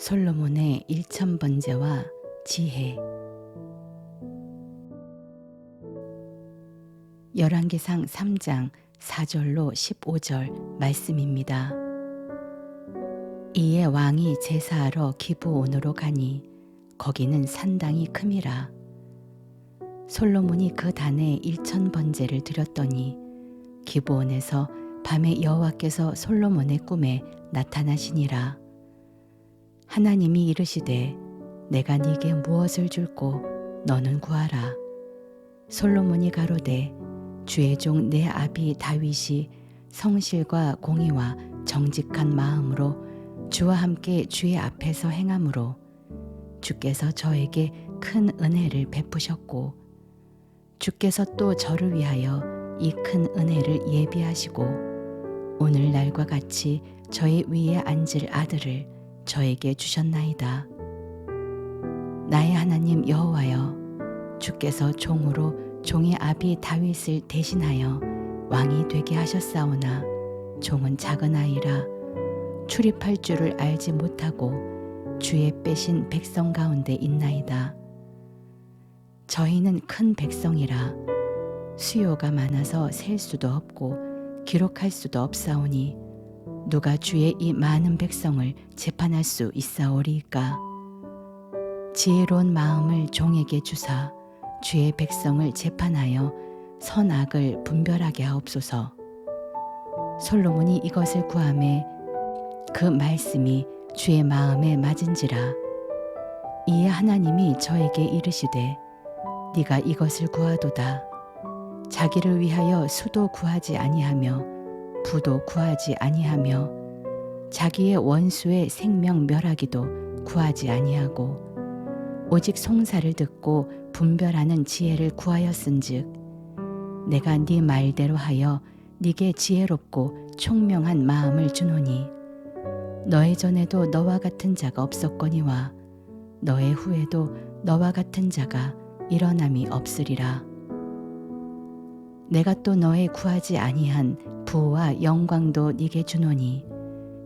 솔로몬의 일천 번제와 지혜. 열왕기상 3장 4절로 15절 말씀입니다. 이에 왕이 제사하러 기브온으로 가니 거기는 산당이 큼이라. 솔로몬이 그 단에 일천 번제를 드렸더니 기브온에서 밤에 여호와께서 솔로몬의 꿈에 나타나시니라 하나님이 이르시되 내가 네게 무엇을 줄고 너는 구하라. 솔로몬이 가로되 주의 종 내 아비 다윗이 성실과 공의와 정직한 마음으로 주와 함께 주의 앞에서 행함으로 주께서 저에게 큰 은혜를 베푸셨고 주께서 또 저를 위하여 이 큰 은혜를 예비하시고 오늘날과 같이 저의 위에 앉을 아들을 저에게 주셨나이다. 나의 하나님 여호와여 주께서 종으로 종의 아비 다윗을 대신하여 왕이 되게 하셨사오나 종은 작은 아이라 출입할 줄을 알지 못하고 주의 빼신 백성 가운데 있나이다. 저희는 큰 백성이라 수요가 많아서 셀 수도 없고 기록할 수도 없사오니 누가 주의 이 많은 백성을 재판할 수 있사오리이까? 지혜로운 마음을 종에게 주사 주의 백성을 재판하여 선악을 분별하게 하옵소서. 솔로몬이 이것을 구함에 그 말씀이 주의 마음에 맞은지라. 이에 하나님이 저에게 이르시되 네가 이것을 구하도다. 자기를 위하여 수도 구하지 아니하며 부도 구하지 아니하며 자기의 원수의 생명 멸하기도 구하지 아니하고 오직 송사를 듣고 분별하는 지혜를 구하였은즉 내가 네 말대로 하여 네게 지혜롭고 총명한 마음을 주노니 너의 전에도 너와 같은 자가 없었거니와 너의 후에도 너와 같은 자가 일어남이 없으리라. 내가 또 너의 구하지 아니한 부와 영광도 네게 주노니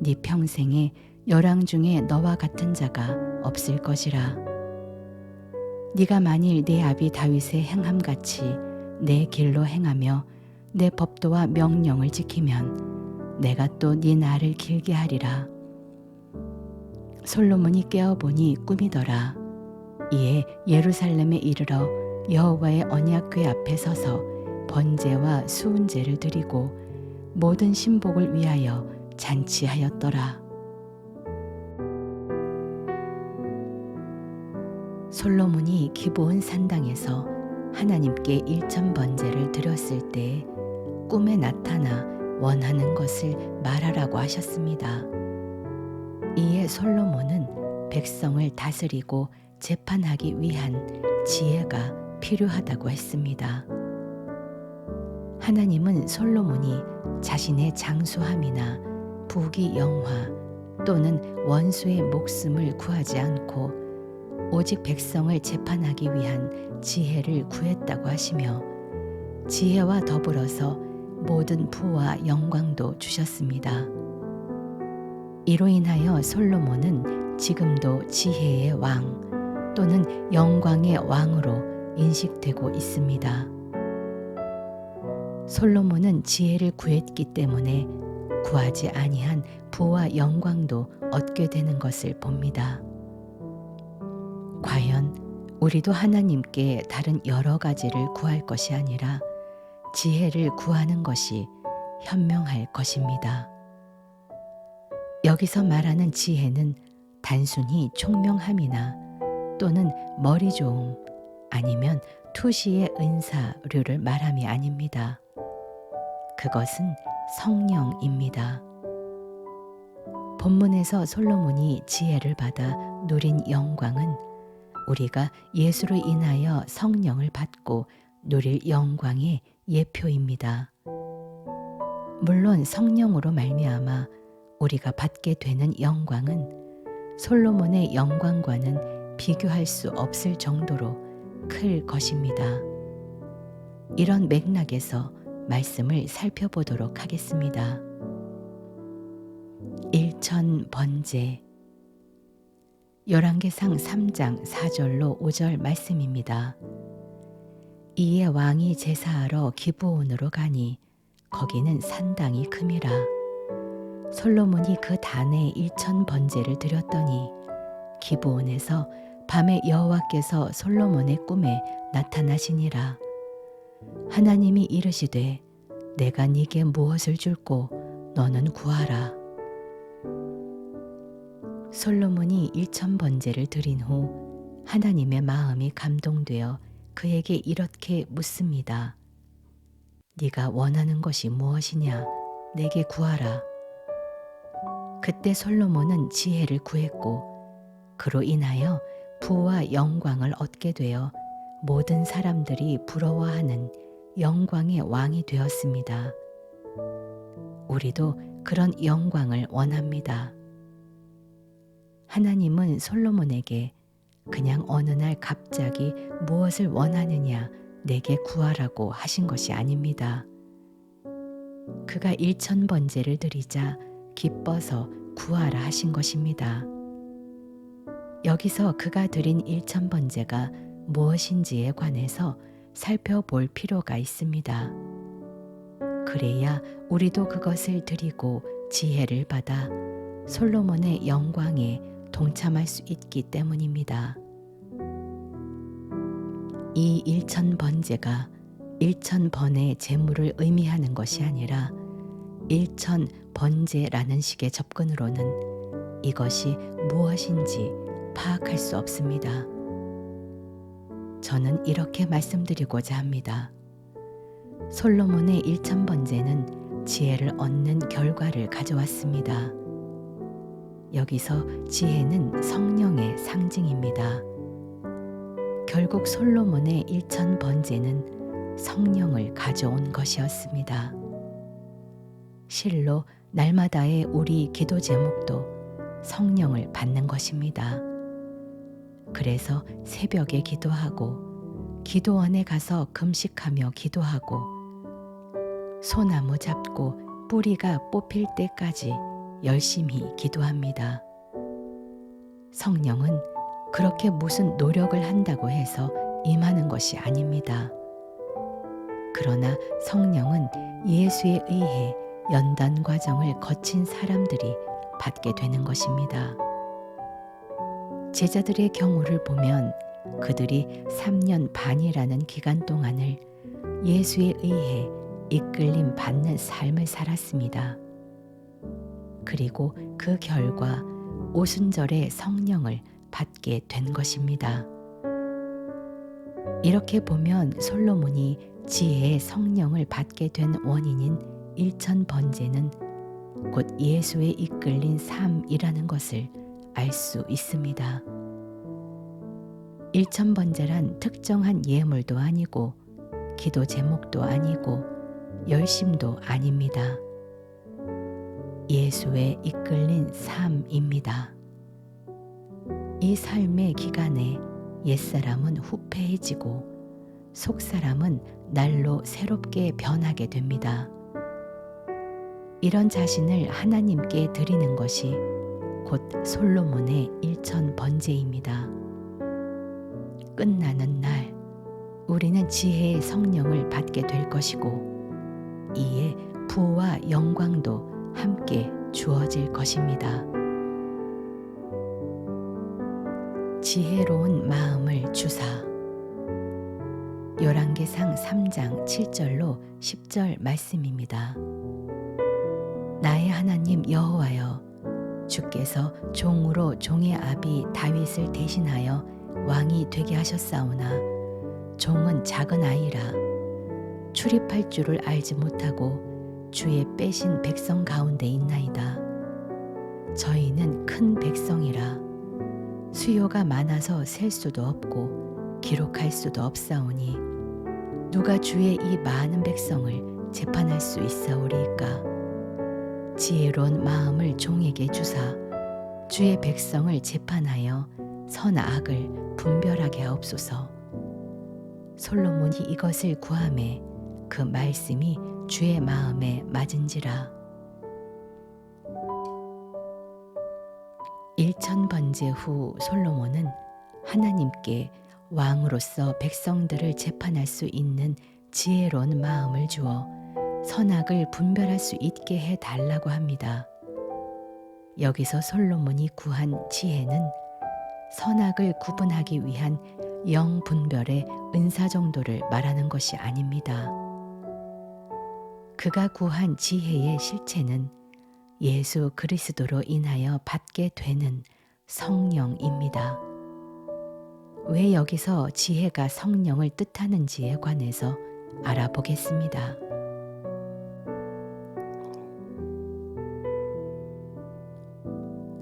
네 평생에 열왕 중에 너와 같은 자가 없을 것이라. 네가 만일 내 아비 다윗의 행함 같이 내 길로 행하며 내 법도와 명령을 지키면 내가 또 네 날을 길게 하리라. 솔로몬이 깨어보니 꿈이더라. 이에 예루살렘에 이르러 여호와의 언약궤 앞에 서서 번제와 수은제를 드리고 모든 신복을 위하여 잔치하였더라. 솔로몬이 기브온 산당에서 하나님께 일천 번제를 드렸을 때 꿈에 나타나 원하는 것을 말하라고 하셨습니다. 이에 솔로몬은 백성을 다스리고 재판하기 위한 지혜가 필요하다고 했습니다. 하나님은 솔로몬이 자신의 장수함이나 부귀 영화 또는 원수의 목숨을 구하지 않고 오직 백성을 재판하기 위한 지혜를 구했다고 하시며 지혜와 더불어서 모든 부와 영광도 주셨습니다. 이로 인하여 솔로몬은 지금도 지혜의 왕 또는 영광의 왕으로 인식되고 있습니다. 솔로몬은 지혜를 구했기 때문에 구하지 아니한 부와 영광도 얻게 되는 것을 봅니다. 과연 우리도 하나님께 다른 여러 가지를 구할 것이 아니라 지혜를 구하는 것이 현명할 것입니다. 여기서 말하는 지혜는 단순히 총명함이나 또는 머리 좋음 아니면 투시의 은사류를 말함이 아닙니다. 그것은 성령입니다. 본문에서 솔로몬이 지혜를 받아 누린 영광은 우리가 예수로 인하여 성령을 받고 누릴 영광의 예표입니다. 물론 성령으로 말미암아 우리가 받게 되는 영광은 솔로몬의 영광과는 비교할 수 없을 정도로 클 것입니다. 이런 맥락에서 말씀을 살펴보도록 하겠습니다. 일천 번제 열왕기상 3장 4절로 5절 말씀입니다. 이에 왕이 제사하러 기브온으로 가니 거기는 산당이 큼이라 솔로몬이 그 단에 일천 번제를 드렸더니 기브온에서 밤에 여호와께서 솔로몬의 꿈에 나타나시니라 하나님이 이르시되 내가 네게 무엇을 줄고 너는 구하라 솔로몬이 일천 번제를 드린 후 하나님의 마음이 감동되어 그에게 이렇게 묻습니다. 네가 원하는 것이 무엇이냐? 내게 구하라. 그때 솔로몬은 지혜를 구했고 그로 인하여 부와 영광을 얻게 되어 모든 사람들이 부러워하는 영광의 왕이 되었습니다. 우리도 그런 영광을 원합니다. 하나님은 솔로몬에게 그냥 어느 날 갑자기 무엇을 원하느냐 내게 구하라고 하신 것이 아닙니다. 그가 일천 번제를 드리자 기뻐서 구하라 하신 것입니다. 여기서 그가 드린 일천 번제가 무엇인지에 관해서 살펴볼 필요가 있습니다. 그래야 우리도 그것을 드리고 지혜를 받아 솔로몬의 영광에 동참할 수 있기 때문입니다. 이 일천 번제가 일천 번의 재물을 의미하는 것이 아니라 일천 번제라는 식의 접근으로는 이것이 무엇인지 파악할 수 없습니다. 저는 이렇게 말씀드리고자 합니다. 솔로몬의 일천 번제는 지혜를 얻는 결과를 가져왔습니다. 여기서 지혜는 성령의 상징입니다. 결국 솔로몬의 일천 번제는 성령을 가져온 것이었습니다. 실로 날마다의 우리 기도 제목도 성령을 받는 것입니다. 그래서 새벽에 기도하고 기도원에 가서 금식하며 기도하고 소나무 잡고 뿌리가 뽑힐 때까지 열심히 기도합니다. 성령은 그렇게 무슨 노력을 한다고 해서 임하는 것이 아닙니다. 그러나 성령은 예수에 의해 연단 과정을 거친 사람들이 받게 되는 것입니다. 제자들의 경우를 보면 그들이 3년 반이라는 기간 동안을 예수에 의해 이끌림 받는 삶을 살았습니다. 그리고 그 결과 오순절에 성령을 받게 된 것입니다. 이렇게 보면 솔로몬이 지혜의 성령을 받게 된 원인인 일천 번제는 곧 예수에 이끌린 삶이라는 것을 알 수 있습니다. 일천 번제란 특정한 예물도 아니고 기도 제목도 아니고 열심도 아닙니다. 예수에 이끌린 삶입니다. 이 삶의 기간에 옛사람은 후패해지고 속사람은 날로 새롭게 변하게 됩니다. 이런 자신을 하나님께 드리는 것이 곧 솔로몬의 일천 번제입니다. 끝나는 날 우리는 지혜의 성령을 받게 될 것이고 이에 부와 영광도 함께 주어질 것입니다. 지혜로운 마음을 주사 열왕기상 3장 7절로 10절 말씀입니다. 나의 하나님 여호와여 주께서 종으로 종의 아비 다윗을 대신하여 왕이 되게 하셨사오나 종은 작은 아이라 출입할 줄을 알지 못하고 주의 빼신 백성 가운데 있나이다. 저희는 큰 백성이라 수요가 많아서 셀 수도 없고 기록할 수도 없사오니 누가 주의 이 많은 백성을 재판할 수 있사오리이까 지혜로운 마음을 종에게 주사 주의 백성을 재판하여 선악을 분별하게 하옵소서. 솔로몬이 이것을 구함에 그 말씀이 주의 마음에 맞은지라. 이천 번제 후 솔로몬은 하나님께 왕으로서 백성들을 재판할 수 있는 지혜로운 마음을 주어 선악을 분별할 수 있게 해 달라고 합니다. 여기서 솔로몬이 구한 지혜는 선악을 구분하기 위한 영 분별의 은사 정도를 말하는 것이 아닙니다. 그가 구한 지혜의 실체는 예수 그리스도로 인하여 받게 되는 성령입니다. 왜 여기서 지혜가 성령을 뜻하는지에 관해서 알아보겠습니다.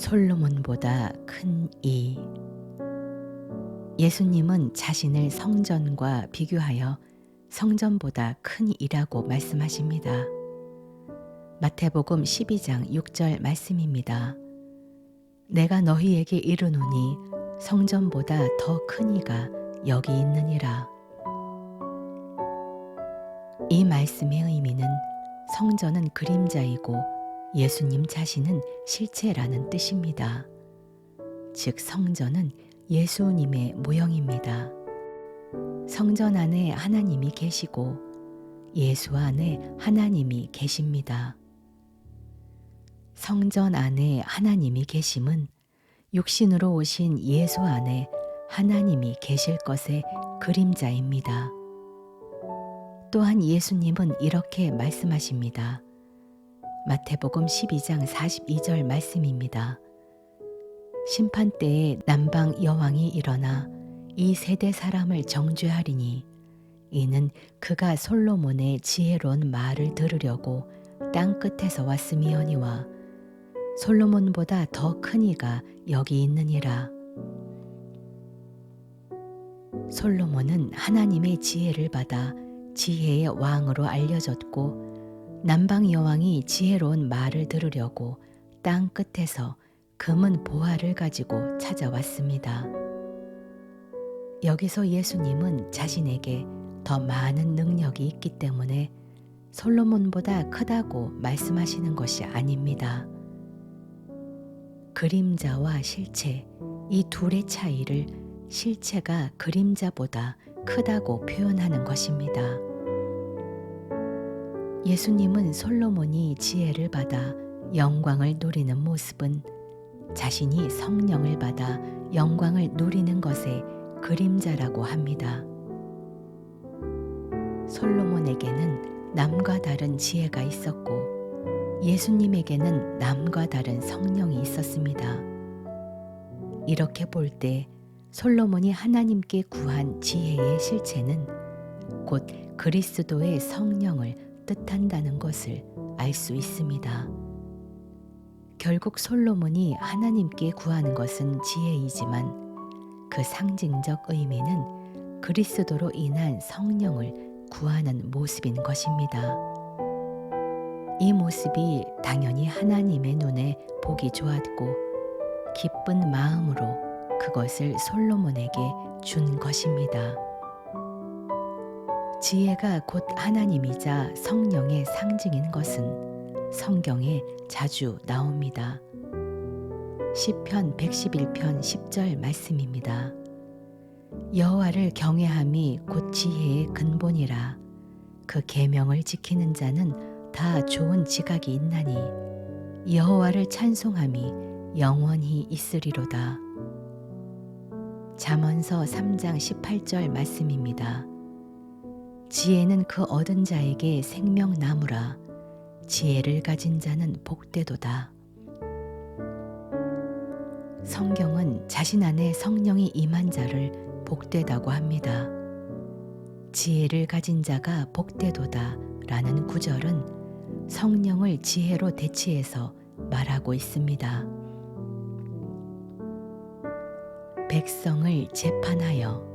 솔로몬보다 큰 이. 예수님은 자신을 성전과 비교하여 성전보다 큰 이라고 말씀하십니다. 마태복음 12장 6절 말씀입니다. 내가 너희에게 이르노니 성전보다 더 큰 이가 여기 있느니라. 이 말씀의 의미는 성전은 그림자이고 예수님 자신은 실체라는 뜻입니다. 즉 성전은 예수님의 모형입니다. 성전 안에 하나님이 계시고 예수 안에 하나님이 계십니다. 성전 안에 하나님이 계심은 육신으로 오신 예수 안에 하나님이 계실 것의 그림자입니다. 또한 예수님은 이렇게 말씀하십니다. 마태복음 12장 42절 말씀입니다. 심판 때에 남방 여왕이 일어나 이 세대 사람을 정죄하리니 이는 그가 솔로몬의 지혜로운 말을 들으려고 땅 끝에서 왔음이오니와 솔로몬보다 더 큰 이가 여기 있느니라. 솔로몬은 하나님의 지혜를 받아 지혜의 왕으로 알려졌고 남방 여왕이 지혜로운 말을 들으려고 땅 끝에서 금은 보화를 가지고 찾아왔습니다. 여기서 예수님은 자신에게 더 많은 능력이 있기 때문에 솔로몬보다 크다고 말씀하시는 것이 아닙니다. 그림자와 실체, 이 둘의 차이를 실체가 그림자보다 크다고 표현하는 것입니다. 예수님은 솔로몬이 지혜를 받아 영광을 누리는 모습은 자신이 성령을 받아 영광을 누리는 것의 그림자라고 합니다. 솔로몬에게는 남과 다른 지혜가 있었고 예수님에게는 남과 다른 성령이 있었습니다. 이렇게 볼 때 솔로몬이 하나님께 구한 지혜의 실체는 곧 그리스도의 성령을 뜻한다는 것을 알 수 있습니다. 결국 솔로몬이 하나님께 구하는 것은 지혜이지만 그 상징적 의미는 그리스도로 인한 성령을 구하는 모습인 것입니다. 이 모습이 당연히 하나님의 눈에 보기 좋았고 기쁜 마음으로 그것을 솔로몬에게 준 것입니다. 지혜가 곧 하나님이자 성령의 상징인 것은 성경에 자주 나옵니다. 시편 111편 10절 말씀입니다. 여호와를 경외함이 곧 지혜의 근본이라 그 계명을 지키는 자는 다 좋은 지각이 있나니 여호와를 찬송함이 영원히 있으리로다. 잠언서 3장 18절 말씀입니다. 지혜는 그 얻은 자에게 생명나무라 지혜를 가진 자는 복되도다. 성경은 자신 안에 성령이 임한 자를 복되다고 합니다. 지혜를 가진 자가 복되도다 라는 구절은 성령을 지혜로 대치해서 말하고 있습니다. 백성을 재판하여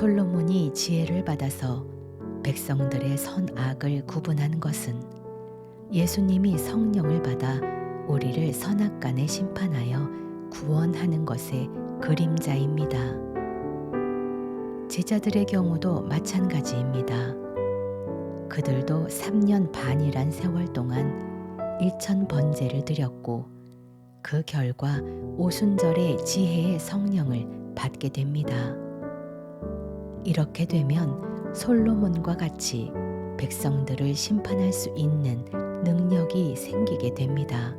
솔로몬이 지혜를 받아서 백성들의 선악을 구분한 것은 예수님이 성령을 받아 우리를 선악간에 심판하여 구원하는 것의 그림자입니다. 제자들의 경우도 마찬가지입니다. 그들도 3년 반이란 세월 동안 일천 번제를 드렸고 그 결과 오순절의 지혜의 성령을 받게 됩니다. 이렇게 되면 솔로몬과 같이 백성들을 심판할 수 있는 능력이 생기게 됩니다.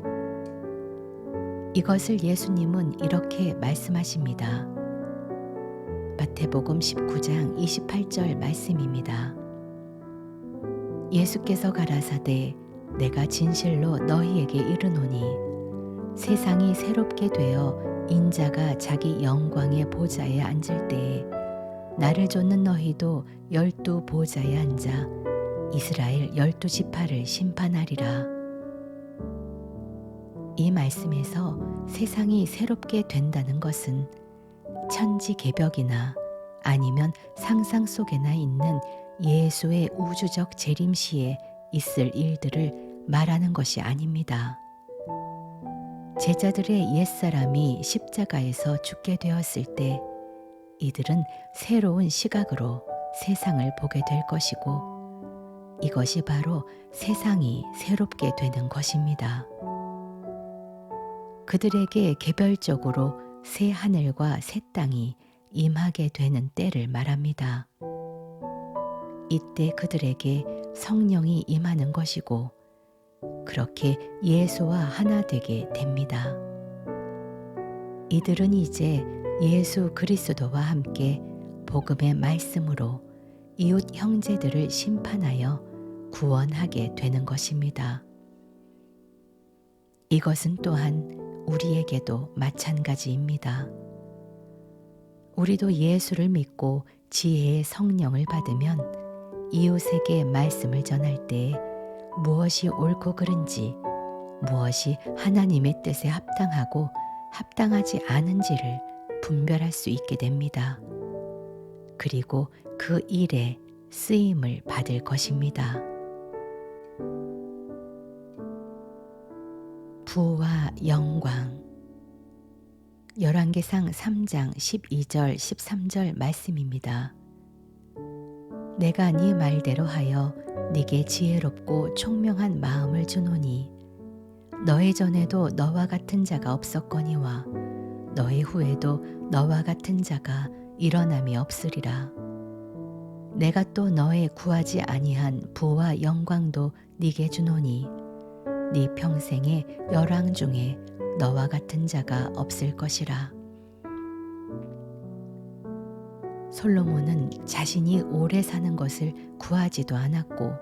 이것을 예수님은 이렇게 말씀하십니다. 마태복음 19장 28절 말씀입니다. 예수께서 가라사대 내가 진실로 너희에게 이르노니 세상이 새롭게 되어 인자가 자기 영광의 보좌에 앉을 때에 나를 쫓는 너희도 열두 보좌에 앉아 이스라엘 열두 지파를 심판하리라. 이 말씀에서 세상이 새롭게 된다는 것은 천지 개벽이나 아니면 상상 속에나 있는 예수의 우주적 재림시에 있을 일들을 말하는 것이 아닙니다. 제자들의 옛사람이 십자가에서 죽게 되었을 때 이들은 새로운 시각으로 세상을 보게 될 것이고 이것이 바로 세상이 새롭게 되는 것입니다. 그들에게 개별적으로 새 하늘과 새 땅이 임하게 되는 때를 말합니다. 이때 그들에게 성령이 임하는 것이고 그렇게 예수와 하나 되게 됩니다. 이들은 이제 예수 그리스도와 함께 복음의 말씀으로 이웃 형제들을 심판하여 구원하게 되는 것입니다. 이것은 또한 우리에게도 마찬가지입니다. 우리도 예수를 믿고 지혜의 성령을 받으면 이웃에게 말씀을 전할 때 무엇이 옳고 그른지, 무엇이 하나님의 뜻에 합당하고 합당하지 않은지를 분별할 수 있게 됩니다. 그리고 그 일에 쓰임을 받을 것입니다. 부와 영광 열왕기상 3장 12절 13절 말씀입니다. 내가 네 말대로 하여 네게 지혜롭고 총명한 마음을 주노니 너의 전에도 너와 같은 자가 없었거니와 너의 후에도 너와 같은 자가 일어남이 없으리라. 내가 또 너의 구하지 아니한 부와 영광도 네게 주노니 네 평생의 열왕 중에 너와 같은 자가 없을 것이라. 솔로몬은 자신이 오래 사는 것을 구하지도 않았고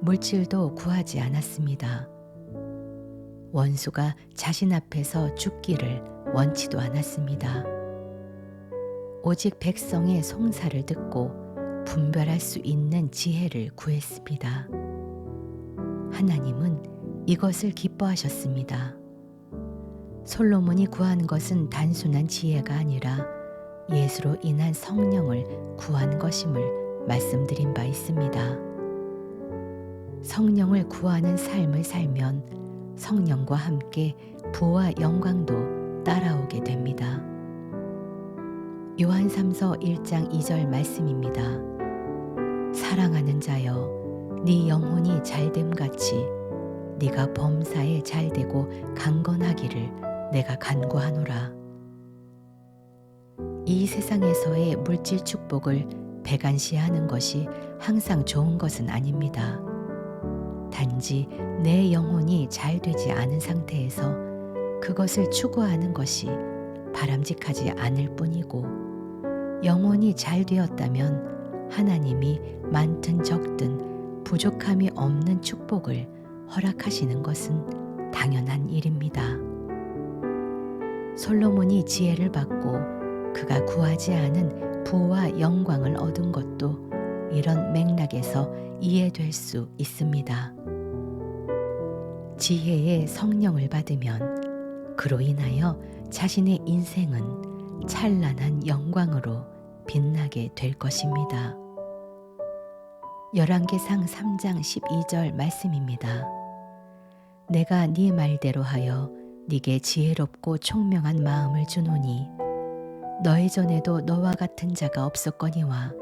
물질도 구하지 않았습니다. 원수가 자신 앞에서 죽기를 원치도 않았습니다. 오직 백성의 송사를 듣고 분별할 수 있는 지혜를 구했습니다. 하나님은 이것을 기뻐하셨습니다. 솔로몬이 구한 것은 단순한 지혜가 아니라 예수로 인한 성령을 구한 것임을 말씀드린 바 있습니다. 성령을 구하는 삶을 살면 성령과 함께 부와 영광도 따라오게 됩니다. 요한 3서 1장 2절 말씀입니다. 사랑하는 자여 네 영혼이 잘됨 같이 네가 범사에 잘되고 강건하기를 내가 간구하노라. 이 세상에서의 물질 축복을 배관시하는 것이 항상 좋은 것은 아닙니다. 단지 내 영혼이 잘 되지 않은 상태에서 그것을 추구하는 것이 바람직하지 않을 뿐이고 영혼이 잘 되었다면 하나님이 많든 적든 부족함이 없는 축복을 허락하시는 것은 당연한 일입니다. 솔로몬이 지혜를 받고 그가 구하지 않은 부와 영광을 얻은 것도 이런 맥락에서 이해될 수 있습니다. 지혜의 성령을 받으면 그로 인하여 자신의 인생은 찬란한 영광으로 빛나게 될 것입니다. 열왕기상 3장 12절 말씀입니다. 내가 네 말대로 하여 네게 지혜롭고 총명한 마음을 주노니 너희 전에도 너와 같은 자가 없었거니와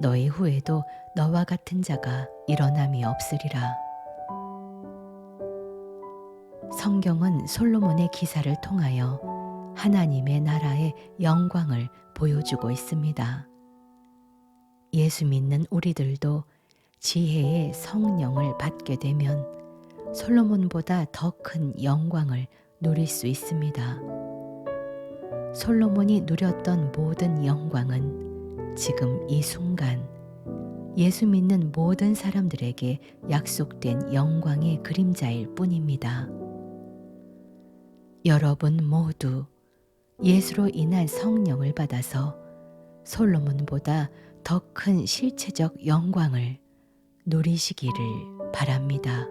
너희 후에도 너와 같은 자가 일어남이 없으리라. 성경은 솔로몬의 기사를 통하여 하나님의 나라의 영광을 보여주고 있습니다. 예수 믿는 우리들도 지혜의 성령을 받게 되면 솔로몬보다 더 큰 영광을 누릴 수 있습니다. 솔로몬이 누렸던 모든 영광은 지금 이 순간 예수 믿는 모든 사람들에게 약속된 영광의 그림자일 뿐입니다. 여러분 모두 예수로 인한 성령을 받아서 솔로몬보다 더 큰 실체적 영광을 누리시기를 바랍니다.